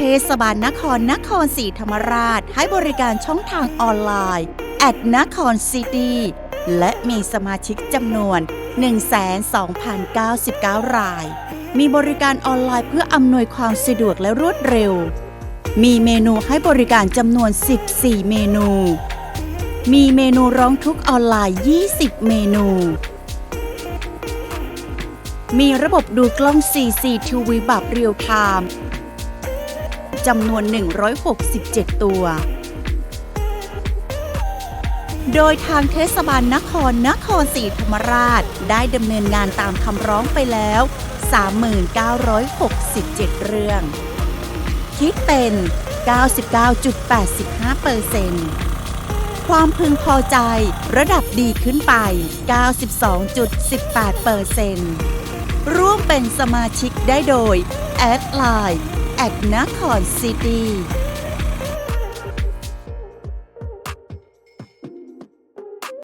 เทศบาลนครนครศรีธรรมราช ให้บริการช่องทางออนไลน์แอดนครซิตี้และมีสมาชิกจำนวน 1,2,099 ราย มีบริการออนไลน์เพื่ออำนวยความสะดวกและรวดเร็ว มีเมนูให้บริการจำนวน 14 เมนู มีเมนูร้องทุกออนไลน์ 20 เมนู มีระบบดูกล้อง CCTV แบบเรียลไทม์ จำนวน 167 ตัว โดยทางเทศบาลนครนครศรีธรรมราชได้ดำเนินงานตามคำร้องไปแล้ว 3967 เรื่อง คิดเป็น 99.85เปอร์เซ็นต์ความพึงพอใจระดับดีขึ้นไป 92.18เปอร์เซ็นต์ร่วมเป็นสมาชิกได้โดย แอดไลน์ แอดนครซิตี้